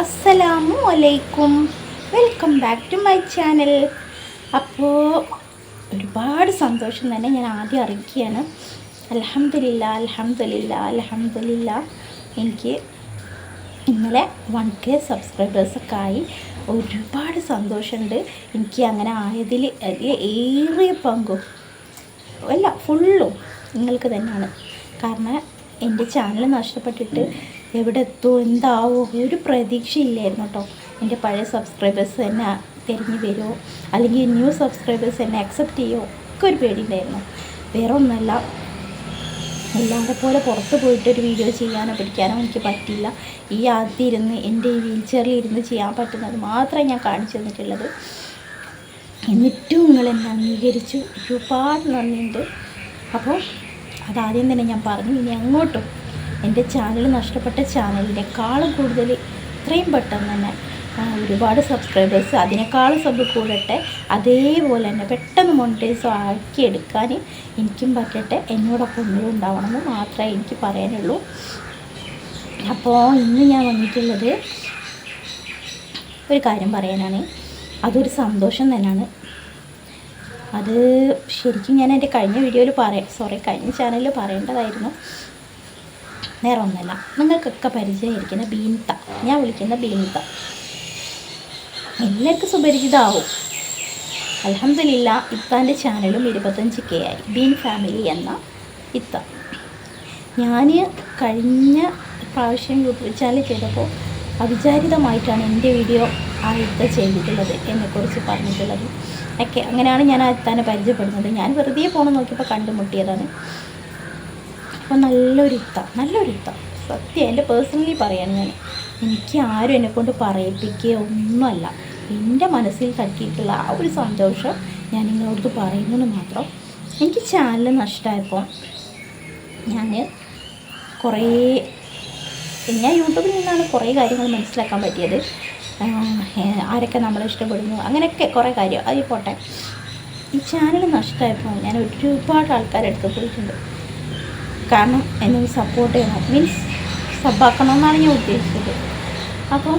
അസ്സലാമു അലൈക്കും. Welcome back to my channel അപ്പോൾ ഒരുപാട് സന്തോഷം തന്നെ ഞാൻ ആദ്യം അറിയിക്കുകയാണ്. അലഹമില്ല അലഹമില്ല അലഹമില്ല എനിക്ക് ഇന്നലെ വൺ കെ സബ്സ്ക്രൈബേഴ്സൊക്കെ ആയി. ഒരുപാട് സന്തോഷമുണ്ട്. എനിക്ക് അങ്ങനെ ആയതിൽ ഏറിയ പങ്കും അല്ല ഫുള്ളും നിങ്ങൾക്ക് തന്നെയാണ്. കാരണം എന്റെ ചാനൽ നഷ്ടപ്പെട്ടിട്ട് എവിടെ എത്തുമോ എന്താവോ ഒരു പ്രതീക്ഷയില്ലായിരുന്നു കേട്ടോ. എന്റെ പഴയ സബ്സ്ക്രൈബേഴ്സ് തന്നെ തിരിഞ്ഞു വരുമോ അല്ലെങ്കിൽ ന്യൂ സബ്സ്ക്രൈബേഴ്സ് എന്നെ അക്സെപ്റ്റ് ചെയ്യുമോ ഒക്കെ ഒരു പേടിയുണ്ടായിരുന്നു. വേറെ ഒന്നല്ല എല്ലാവരെ പോലെ പുറത്ത് പോയിട്ട് ഒരു വീഡിയോ ചെയ്യാനോ പിടിക്കാനോ എനിക്ക് പറ്റില്ല ഈ ആദ്യം ഇരുന്ന് എന്റെ ഈ വീൽ ചെയറിൽ ഇരുന്ന് ചെയ്യാൻ പറ്റുന്നത് മാത്രമേ ഞാൻ കാണിച്ചു തന്നിട്ടുള്ളത്. എന്നിട്ടും നിങ്ങൾ എന്നെ അംഗീകരിച്ചു. ഒരുപാട് നന്ദിയുണ്ട്. അപ്പോൾ അതാദ്യം തന്നെ ഞാൻ പറഞ്ഞു ഇനി അങ്ങോട്ടും എന്റെ ചാനൽ നഷ്ടപ്പെട്ട ചാനലിനേക്കാളും കൂടുതൽ ഇത്രയും പെട്ടെന്ന് തന്നെ ഒരുപാട് സബ്സ്ക്രൈബേഴ്സ് അതിനേക്കാളും സബ് കൂടട്ടെ. അതേപോലെ തന്നെ പെട്ടെന്ന് മോണിറ്റൈസ് ആക്കിയെടുക്കാൻ എനിക്കും പറ്റട്ടെ. എന്നോടൊപ്പം ഒന്നും ഉണ്ടാവണമെന്ന് മാത്രമേ എനിക്ക് പറയാനുള്ളൂ. അപ്പോൾ ഇന്ന് ഞാൻ വന്നിട്ടുള്ളത് ഒരു കാര്യം പറയാനാണ്. അതൊരു സന്തോഷം തന്നെയാണ്. അത് ശരിക്കും ഞാൻ എന്റെ കഴിഞ്ഞ വീഡിയോയിൽ പറയാം സോറി കഴിഞ്ഞ ചാനലിൽ പറയേണ്ടതായിരുന്നു. വേറെ ഒന്നല്ല നിങ്ങൾക്കൊക്കെ പരിചയമായിരിക്കുന്ന ബീൻത്ത ഞാൻ വിളിക്കുന്ന ബീൻത്ത എല്ലാവർക്കും സുപരിചിതമാവും. അലഹമില്ല ഇത്താന്റെ ചാനലും ഇരുപത്തഞ്ച് കെ ആയി. ബീൻ ഫാമിലി എന്ന ഇത്ത. ഞാൻ കഴിഞ്ഞ പ്രാവശ്യം യൂട്യൂബ് ചാനൽ ചെയ്തപ്പോൾ അവിചാരിതമായിട്ടാണ് എന്റെ വീഡിയോ ആ ഇത്ത ചെയ്തിട്ടുള്ളത് എന്നെക്കുറിച്ച് പറഞ്ഞിട്ടുള്ളത്. ഒക്കെ അങ്ങനെയാണ് ഞാൻ ആ ഇത്താനെ പരിചയപ്പെടുന്നത്. ഞാൻ വെറുതെ ഫോൺ നോക്കിയപ്പോൾ കണ്ടുമുട്ടിയതാണ്. അപ്പോൾ നല്ലൊരു ഇത്ത നല്ലൊരു ഇത്ത. സത്യം എന്റെ പേഴ്സണലി പറയാണ് ഞാൻ. എനിക്ക് ആരും എന്നെക്കൊണ്ട് പറയിപ്പിക്കുക ഒന്നുമല്ല. എന്റെ മനസ്സിൽ തട്ടിയിട്ടുള്ള ആ ഒരു സന്തോഷം ഞാൻ നിങ്ങളോട് പറയുന്നത് മാത്രം. എനിക്ക് ചാനൽ നഷ്ടമായപ്പോൾ ഞാൻ കുറേ ഞാൻ യൂട്യൂബിൽ നിന്നാണ് കുറേ കാര്യങ്ങൾ മനസ്സിലാക്കാൻ പറ്റിയത്. ആരൊക്കെ നമ്മളെ ഇഷ്ടപ്പെടുന്നു അങ്ങനെയൊക്കെ കുറേ കാര്യം. അത് പോട്ടെ. ഈ ചാനൽ നഷ്ടമായപ്പോൾ ഞാൻ ഒരുപാട് ആൾക്കാരെടുത്ത് പോയിട്ടുണ്ട്. കാരണം എന്നെ സപ്പോർട്ട് ചെയ്യണം. മീൻസ് സബ്ബാക്കണം എന്നാണ് ഞാൻ ഉദ്ദേശിച്ചത്. അപ്പം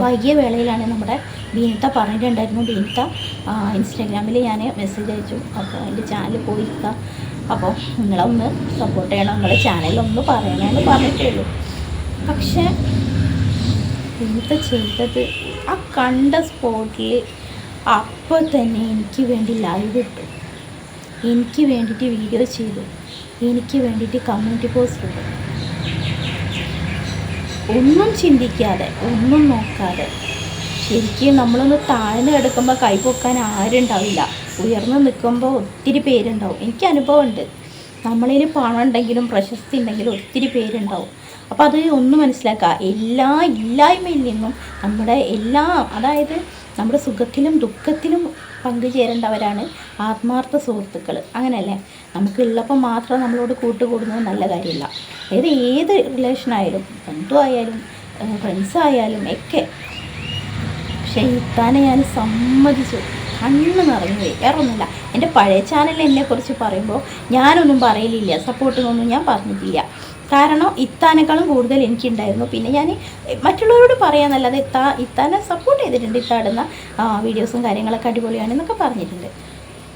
വൈകിയ വേളയിലാണ് നമ്മുടെ ബീനത്ത പറഞ്ഞിട്ടുണ്ടായിരുന്നു. ബീനത്ത ഇൻസ്റ്റാഗ്രാമിൽ ഞാൻ മെസ്സേജ് അയച്ചു. അപ്പോൾ എന്റെ ചാനൽ പോയിരിക്കുക അപ്പോൾ നിങ്ങളൊന്ന് സപ്പോർട്ട് ചെയ്യണം. നിങ്ങളുടെ ചാനലൊന്ന് പറയണമെന്ന് പറഞ്ഞിട്ടുള്ളൂ. പക്ഷേ ബീനത്ത ചെയ്തത് ആ കണ്ട സ്പോട്ടിൽ അപ്പോൾ തന്നെ എനിക്ക് വേണ്ടി ലൈവ് ഇട്ടു. എനിക്ക് വേണ്ടിയിട്ട് വീഡിയോ ചെയ്തു. എനിക്ക് വേണ്ടിയിട്ട് കമ്മ്യൂണിറ്റി പോസ്റ്റ് ഉണ്ട് ഒന്നും ചിന്തിക്കാതെ ഒന്നും നോക്കാതെ ശരിക്കും നമ്മളൊന്ന് താഴ്ന്നു കിടക്കുമ്പോൾ കൈ പൊക്കാൻ ആരുണ്ടാവില്ല. ഉയർന്നു നിൽക്കുമ്പോൾ ഒത്തിരി പേരുണ്ടാവും. എനിക്ക് അനുഭവമുണ്ട്. നമ്മളിൽ പണം ഉണ്ടെങ്കിലും പ്രശസ്തി ഉണ്ടെങ്കിലും ഒത്തിരി പേരുണ്ടാവും. അപ്പോൾ അത് ഒന്ന് മനസ്സിലാക്കുക എല്ലാ ഇല്ലായ്മയിൽ നിന്നും നമ്മുടെ എല്ലാ അതായത് നമ്മുടെ സുഖത്തിലും ദുഃഖത്തിലും പങ്കുചേരേണ്ടവരാണ് ആത്മാർത്ഥ സുഹൃത്തുക്കൾ. അങ്ങനെയല്ലേ? നമുക്കുള്ളപ്പോൾ മാത്രം നമ്മളോട് കൂട്ടുകൂടുന്നത് നല്ല കാര്യമില്ല. ഏത് ഏത് റിലേഷനായാലും ബന്ധുവായാലും ഫ്രണ്ട്സ് ആയാലും ഒക്കെ പക്ഷേ ഇത്താനെ ഞാൻ സമ്മതിച്ചു. കണ്ണ് നിറഞ്ഞു. പോയി വേറെ എന്റെ പഴയ ചാനലിൽ എന്നെക്കുറിച്ച് പറയുമ്പോൾ ഞാനൊന്നും പറയലില്ല. സപ്പോർട്ടിനൊന്നും ഞാൻ പറഞ്ഞിട്ടില്ല. കാരണം ഇത്താനേക്കാളും കൂടുതൽ എനിക്കുണ്ടായിരുന്നു. പിന്നെ ഞാൻ മറ്റുള്ളവരോട് പറയാന്നല്ലാതെ ഇത്താ ഇത്താനെ സപ്പോർട്ട് ചെയ്തിട്ടുണ്ട് ഇത്താടുന്ന വീഡിയോസും കാര്യങ്ങളൊക്കെ അടിപൊളിയാണ് എന്നൊക്കെ പറഞ്ഞിട്ടുണ്ട്.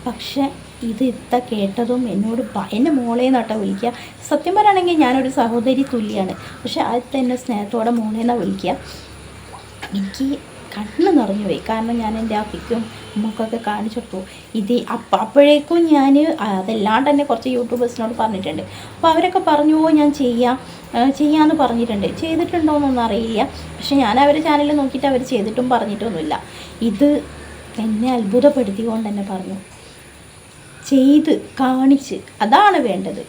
പക്ഷേ ഇത് ഇത്ത കേട്ടതും എന്നോട് എന്റെ മോളേ നട്ടാ വിളിക്കുക. സത്യം പറയുകയാണെങ്കിൽ ഞാനൊരു സഹോദരി തുല്യാണ്. പക്ഷേ അത് തന്നെ സ്നേഹത്തോടെ മോളേന്നാണ് വിളിക്കുക. എനിക്ക് കണ്ണ് നിറഞ്ഞു പോയി കാരണം ഞാൻ എന്റെ ആ പിക്കും ഉമ്മക്കൊക്കെ കാണിച്ചു കൊടുത്തു ഇത് അപ്പം അപ്പോഴേക്കും ഞാൻ അതെല്ലാം തന്നെ കുറച്ച് യൂട്യൂബേഴ്സിനോട് പറഞ്ഞിട്ടുണ്ട്. അപ്പോൾ അവരൊക്കെ പറഞ്ഞു "ഓ, ഞാൻ ചെയ്യാം. ചെയ്യാമെന്ന് പറഞ്ഞിട്ടുണ്ട്. ചെയ്തിട്ടുണ്ടോയെന്നൊന്നും അറിയില്ല. പക്ഷെ ഞാൻ അവരെ ചാനലിൽ നോക്കിയിട്ട് അവർ ചെയ്തിട്ടും പറഞ്ഞിട്ടൊന്നുമില്ല. ഇത് എന്നെ അത്ഭുതപ്പെടുത്തിക്കൊണ്ട് തന്നെ പറഞ്ഞു. ചെയ്ത് കാണിച്ച് അതാണ് വേണ്ടത്.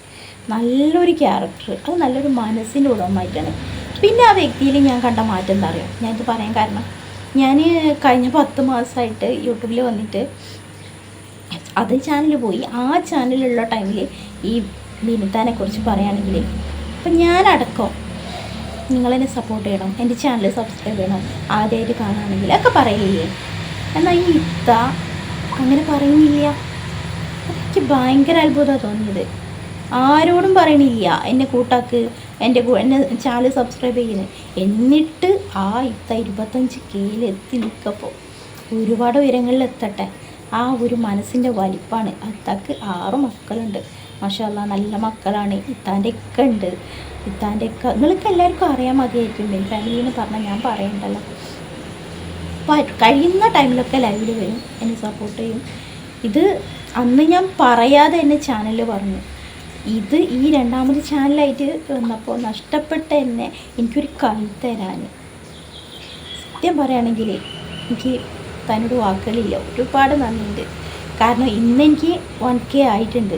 നല്ലൊരു ക്യാരക്ടർ അത് നല്ലൊരു മനസ്സിന്റെ ഉടമയായിട്ടാണ്. പിന്നെ ആ വ്യക്തിയിൽ ഞാൻ കണ്ട മാറ്റം എന്താ അറിയാം? ഞാനിത് പറയാൻ കാരണം ഞാൻ കഴിഞ്ഞ പത്ത് മാസമായിട്ട് യൂട്യൂബിൽ വന്നിട്ട് അത് ചാനൽ പോയി. ആ ചാനലിലുള്ള ടൈമിൽ ഈ വിനിതാനെ കുറിച്ച് പറയുകയാണെങ്കിൽ അപ്പം ഞാനടക്കം നിങ്ങളെന്നെ സപ്പോർട്ട് ചെയ്യണം എന്റെ ചാനൽ സബ്സ്ക്രൈബ് ചെയ്യണം ആദ്യമായിട്ട് കാണുകയാണെങ്കിൽ ഒക്കെ പറയില്ലേ എന്നാൽ ഈ ഇത്ത അങ്ങനെ പറയുന്നില്ല. എനിക്ക് ഭയങ്കര അത്ഭുതമാണ് തോന്നിയത്. ആരോടും പറയണില്ല. എന്നെ കൂട്ടാക്ക്. എന്റെ എന്നെ ചാനൽ സബ്സ്ക്രൈബ് ചെയ്യുന്നത് എന്നിട്ട് ആ ഇത്ത ഇരുപത്തഞ്ച് കെയിലെത്തി നിൽക്കപ്പോൾ ഒരുപാട് ഉയരങ്ങളിൽ എത്തട്ടെ. ആ ഒരു മനസ്സിന്റെ വലിപ്പാണ്. അത്തക്ക് ആറ് മക്കളുണ്ട്. മാഷല്ല നല്ല മക്കളാണ്. ഇത്താന്റെ ഒക്കെ ഉണ്ട് ഇത്താന്റെ ഒക്കെ നിങ്ങൾക്ക് എല്ലാവർക്കും അറിയാൻ മതിയായിരിക്കും. എന്റെ ഫാമിലി എന്ന് പറഞ്ഞാൽ ഞാൻ പറയണ്ടല്ലോ. അപ്പോൾ കഴിയുന്ന ടൈമിലൊക്കെ ലൈവിൽ വരും. എന്നെ സപ്പോർട്ട് ചെയ്യും. ഇത് അന്ന് ഞാൻ പറയാതെ എന്നെ ചാനലിൽ പറഞ്ഞു. ഇത് ഈ രണ്ടാമത് ചാനലായിട്ട് വന്നപ്പോൾ നഷ്ടപ്പെട്ട എന്നെ എനിക്കൊരു കൈ തരാൻ സത്യം പറയുകയാണെങ്കിൽ എനിക്ക് തന്നോട് വാക്കുകളില്ല. ഒരുപാട് നന്ദിയുണ്ട്. കാരണം ഇന്ന് എനിക്ക് വൺ കെ ആയിട്ടുണ്ട്.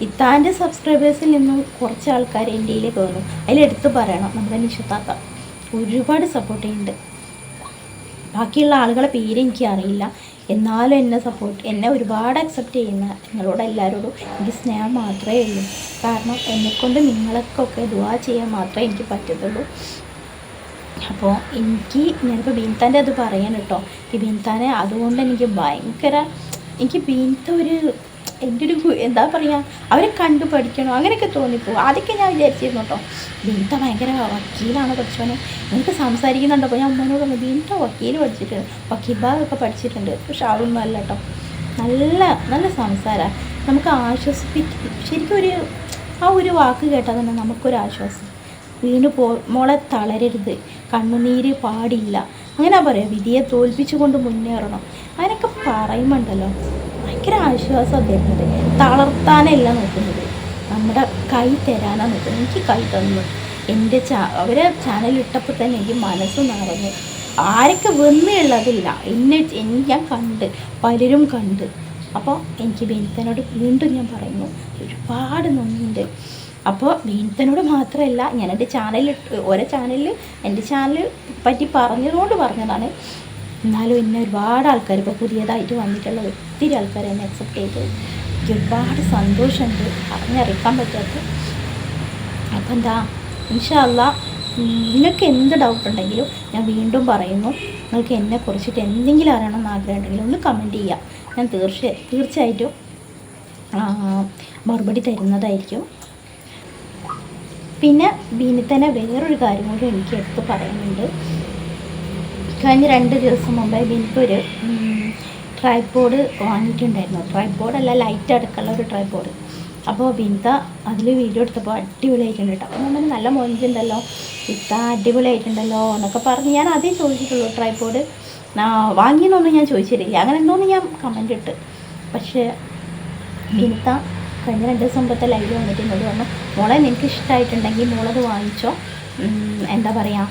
ഇത്താന്റെ സബ്സ്ക്രൈബേഴ്സിൽ നിന്നും കുറച്ച് ആൾക്കാർ എന്റെ കയ്യിലേക്ക് വന്നു അതിലെടുത്ത് പറയണം. നമ്മുടെ നിഷത്താത്ത ഒരുപാട് സപ്പോർട്ട് ചെയ്യുന്നുണ്ട്. ബാക്കിയുള്ള ആളുകളെ പേര് എനിക്ക് അറിയില്ല. എന്നാലും എന്നെ സപ്പോർട്ട് എന്നെ ഒരുപാട് അക്സെപ്റ്റ് ചെയ്യുന്ന നിങ്ങളോട് എല്ലാവരോടും എനിക്ക് സ്നേഹം മാത്രമേ ഉള്ളൂ. കാരണം എന്നെക്കൊണ്ട് നിങ്ങൾക്കൊക്കെ ദുവാ ചെയ്യാൻ മാത്രമേ എനിക്ക് പറ്റത്തുള്ളൂ. അപ്പോൾ എനിക്ക് ഞാനിപ്പോൾ ബീൻതാന്റെ അത് പറയാൻ കേട്ടോ. ഈ ബീൻതാനെ അതുകൊണ്ട് എനിക്ക് ഭയങ്കര എനിക്ക് ബീൻത്ത ഒരു എന്റെ ഒരു എന്താ പറയുക അവരെ കണ്ടു പഠിക്കണോ അങ്ങനെയൊക്കെ തോന്നിപ്പോകും ആദ്യമൊക്കെ ഞാൻ വിചാരിച്ചിരുന്നു കേട്ടോ ബീൻത്ത ഭയങ്കര വക്കീലാണ് പഠിച്ചവനെ. എനിക്ക് സംസാരിക്കുന്നുണ്ടപ്പോൾ ഞാൻ അമ്മേനോട് പറഞ്ഞു ബീൻത്ത വക്കീൽ പഠിച്ചിട്ടുണ്ട്. വക്കീൽ ഭാഗമൊക്കെ പഠിച്ചിട്ടുണ്ട്. പക്ഷെ അതൊന്നും അല്ല കേട്ടോ നല്ല നല്ല സംസാരമാണ് നമുക്ക് ആശ്വസിപ്പിക്കും ശരിക്കും ഒരു ആ ഒരു വാക്ക് കേട്ടാൽ തന്നെ നമുക്കൊരു ആശ്വാസം. വീണ് പോ മോളെ തളരരുത്. കണ്ണുനീര് പാടില്ല. അങ്ങനെ പറയാം വിധിയെ തോൽപ്പിച്ചുകൊണ്ട് മുന്നേറണം. അങ്ങനെയൊക്കെ പറയുമ്പോണ്ടല്ലോ. ഭയങ്കര ആശ്വാസം അദ്ദേഹത്തിന്. തളർത്താനല്ല നോക്കുന്നത്. നമ്മുടെ കൈ തരാനാണ് നോക്കുന്നത്. എനിക്ക് കൈ തന്നു. എന്റെ ചാ അവരെ ചാനൽ ഇട്ടപ്പോൾ തന്നെ എനിക്ക് മനസ്സ് നിറഞ്ഞു. ആരൊക്കെ വന്നുള്ളതില്ല. എന്നെ ഞാൻ കണ്ട് പലരും കണ്ട്. അപ്പോൾ എനിക്ക് ബെനിത്തനോട് വീണ്ടും ഞാൻ പറയുന്നു ഒരുപാട് നന്ദിയുണ്ട്. അപ്പോൾ ബീൻത്തനോട് മാത്രമല്ല ഞാൻ എന്റെ ചാനലിൽ ഓരോ ചാനലിൽ എന്റെ ചാനൽ പറ്റി പറഞ്ഞതുകൊണ്ട് പറഞ്ഞതാണ്. എന്നാലും എന്നെ ഒരുപാട് ആൾക്കാർ ഇപ്പോൾ പുതിയതായിട്ട് വന്നിട്ടുള്ള ഒത്തിരി ആൾക്കാർ എന്നെ അക്സെപ്റ്റ് ചെയ്തു എനിക്ക് ഒരുപാട് സന്തോഷമുണ്ട്. അറിഞ്ഞറിയിക്കാൻ പറ്റാത്ത. അപ്പം എന്താ ഇൻഷാല്ല നിങ്ങൾക്ക് എന്ത് ഡൗട്ട് ഉണ്ടെങ്കിലും ഞാൻ വീണ്ടും പറയുന്നു. നിങ്ങൾക്ക് എന്നെ കുറിച്ചിട്ട് എന്തെങ്കിലും അറിയണമെന്ന് ആഗ്രഹം ഒന്ന് കമന്റ് ചെയ്യുക ഞാൻ തീർച്ച തീർച്ചയായിട്ടും മറുപടി തരുന്നതായിരിക്കും. പിന്നെ ബീനിത്തന്നെ വേറൊരു കാര്യം കൂടി എനിക്ക് എടുത്ത് പറയാനുണ്ട് കഴിഞ്ഞ രണ്ട് ദിവസം മുമ്പേ എനിക്കൊരു ട്രൈപോഡ് വാങ്ങിയിട്ടുണ്ടായിരുന്നു. ട്രൈപോഡ് അല്ല ലൈറ്റ് അടക്കമുള്ള ഒരു ട്രൈപോഡ് അപ്പോൾ ബിന്ത അതിൽ വീഡിയോ എടുത്തപ്പോൾ അടിപൊളിയായിട്ടുണ്ട് കേട്ടോ അപ്പോൾ നമ്മൾ നല്ല മൊഞ്ചുണ്ടല്ലോ. ഇത്ത അടിപൊളിയായിട്ടുണ്ടല്ലോ എന്നൊക്കെ പറഞ്ഞ് ഞാൻ അതേ ചോദിച്ചിട്ടുള്ളൂ ട്രൈപോഡ് വാങ്ങിയെന്നൊന്നും ഞാൻ ചോദിച്ചിട്ടില്ല. അങ്ങനെ എന്തോന്ന് ഞാൻ കമന്റ് ഇട്ട്. പക്ഷേ ബിനിത്ത കഴിഞ്ഞ രണ്ട് ദിവസം മുമ്പത്തെ ലൈവ് വന്നിട്ട് എന്നോട് പറഞ്ഞു മോളെ നിനക്ക് ഇഷ്ടമായിട്ടുണ്ടെങ്കിൽ മോളത് വാങ്ങിച്ചോ. എന്താ പറയുക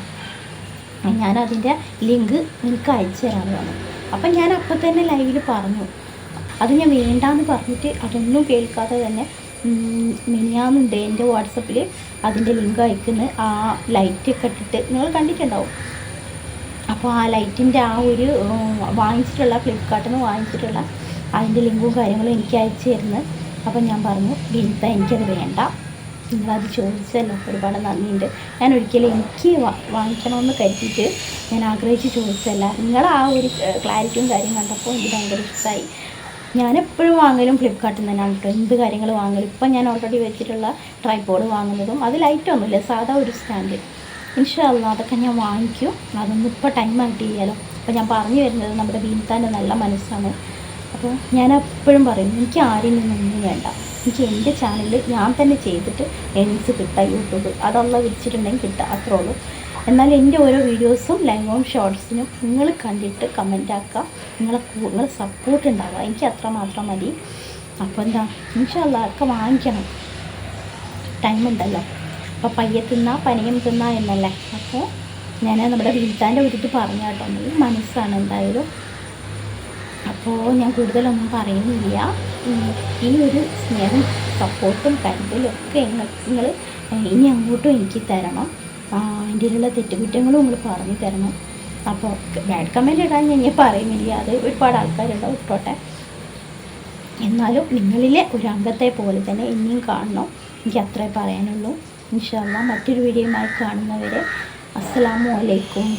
ഞാൻ അതിന്റെ ലിങ്ക് നിനക്ക് അയച്ചു തരാമെന്ന് പറഞ്ഞു അപ്പം ഞാൻ അപ്പം തന്നെ ലൈവിൽ പറഞ്ഞു. അത് ഞാൻ വേണ്ടാന്ന് പറഞ്ഞിട്ട് അതൊന്നും കേൾക്കാതെ തന്നെ മിനിയാന്നുണ്ട് എന്റെ വാട്സപ്പിൽ അതിന്റെ ലിങ്ക് അയക്കുന്ന. ആ ലൈറ്റൊക്കെ ഇട്ടിട്ട് നിങ്ങൾ കണ്ടിട്ടുണ്ടാവും. അപ്പോൾ ആ ലൈറ്റിന്റെ ആ ഒരു വാങ്ങിച്ചിട്ടുള്ള ഫ്ലിപ്കാർട്ടിൽ നിന്ന് വാങ്ങിച്ചിട്ടുള്ള അതിന്റെ ലിങ്കും കാര്യങ്ങളും എനിക്ക് അയച്ചു തരുന്നത് അപ്പം ഞാൻ പറഞ്ഞു ബിനിത്ത എനിക്കത് വേണ്ട. നിങ്ങളത് ചോദിച്ചല്ലോ ഒരുപാട് നന്ദിയുണ്ട്. ഞാൻ ഒരിക്കലും എനിക്ക് വാങ്ങിക്കണമെന്ന് കരുതിയിട്ട് ഞാൻ ആഗ്രഹിച്ച് ചോദിച്ചല്ല നിങ്ങൾ ആ ഒരു ക്ലാരിറ്റിയും കാര്യം കണ്ടപ്പോൾ എനിക്ക് ഭയങ്കര ഇഷ്ടമായി ഞാൻ എപ്പോഴും വാങ്ങലും ഫ്ലിപ്കാർട്ടിൽ നിന്ന് തന്നെയാണ് കേട്ടോ. എന്ത് കാര്യങ്ങൾ വാങ്ങലും. ഇപ്പം ഞാൻ ഓൾറെഡി വെച്ചിട്ടുള്ള ട്രൈപോഡ് വാങ്ങുന്നതും അത് ലൈറ്റൊന്നുമില്ല സാധാ ഒരു സ്റ്റാൻഡ് ഇൻഷാല്ല അതൊക്കെ ഞാൻ വാങ്ങിക്കും. അതൊന്നും ഇപ്പോൾ ടൈം ആയിട്ട് ചെയ്യാലോ അപ്പോൾ ഞാൻ പറഞ്ഞു വരുന്നത് നമ്മുടെ ബീൻത്താന്റെ നല്ല മനസ്സാണ്. അപ്പോൾ ഞാൻ എപ്പോഴും പറയും എനിക്ക് ആരിൽ നിന്നൊന്നും വേണ്ട. എനിക്ക് എന്റെ ചാനലിൽ ഞാൻ തന്നെ ചെയ്തിട്ട് എൻസ് കിട്ടുക യൂട്യൂബ് അതല്ല വിളിച്ചിട്ടുണ്ടെങ്കിൽ കിട്ടുക അത്രേ ഉള്ളൂ. എന്നാൽ എന്റെ ഓരോ വീഡിയോസും ലൈവും ഷോർട്സിനും നിങ്ങൾ കണ്ടിട്ട് കമന്റ് ആക്കുക. നിങ്ങളെ നിങ്ങൾ സപ്പോർട്ട് ഉണ്ടാവുക. എനിക്ക് അത്ര മാത്രം മതി. അപ്പോൾ എന്താ ഇൻഷാല്ല ഒക്കെ വാങ്ങിക്കണം. ടൈം ഉണ്ടല്ലോ. അപ്പോൾ പയ്യെ തിന്നാ പനയും തിന്നാ എന്നല്ലേ? അപ്പോൾ ഞാൻ നമ്മുടെ വീട്ടാന്റെ ഒരിത് പറഞ്ഞു കേട്ടോ മനസ്സാണ് എന്തായാലും അപ്പോൾ ഞാൻ കൂടുതലൊന്നും പറയുന്നില്ല. ഈ ഒരു സ്നേഹം സപ്പോർട്ടും കരുതലും ഒക്കെ നിങ്ങൾ ഇനി അങ്ങോട്ടും എനിക്ക് തരണം. എന്റെ തെറ്റുകുറ്റങ്ങളും നിങ്ങൾ പറഞ്ഞു തരണം. അപ്പോൾ ബാഡ് കമന്റ് ഇടാൻ ഞാൻ പറയുന്നില്ല. അത് ഒരുപാട് ആൾക്കാരുണ്ടോ ഇട്ടോട്ടെ എന്നാലും നിങ്ങളിലെ ഒരു അംഗത്തെ പോലെ തന്നെ ഇനിയും കാണണം. എനിക്ക് അത്രേ പറയാനുള്ളൂ. ഇൻഷാല്ല മറ്റൊരു വീഡിയോയുമായി കാണുന്നവരെ അസ്സലാമു അലൈക്കും.